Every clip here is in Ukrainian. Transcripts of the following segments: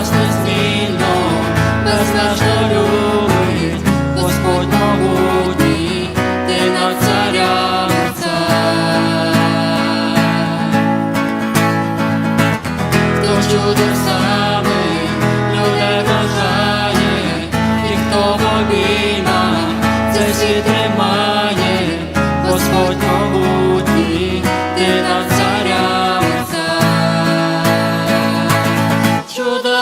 власності.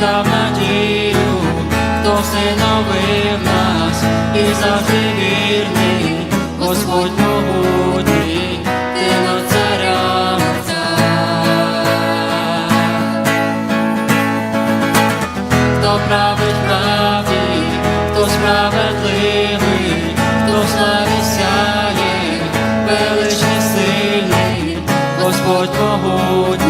дав надію, хто все навив нас і завжди вірний, Господь могутній, ти над царям хто править правді, хто справедливий, хто славі сяє, величний сильний, Господь могутній.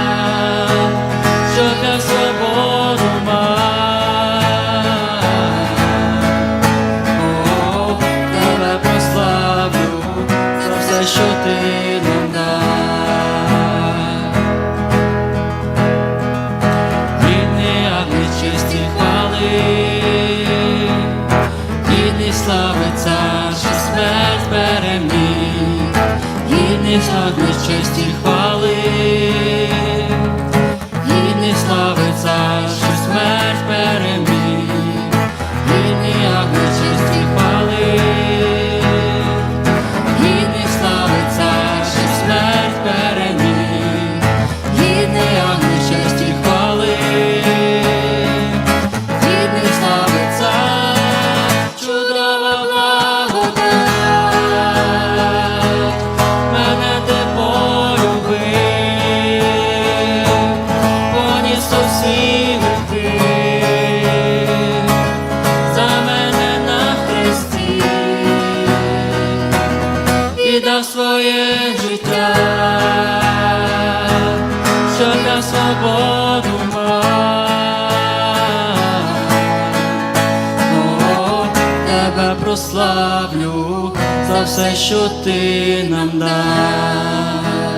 цар, що смерть переміг, гідний агни честі хвали, своє життя, що на свободу мав. Тебе прославлю за все, що ти нам дав.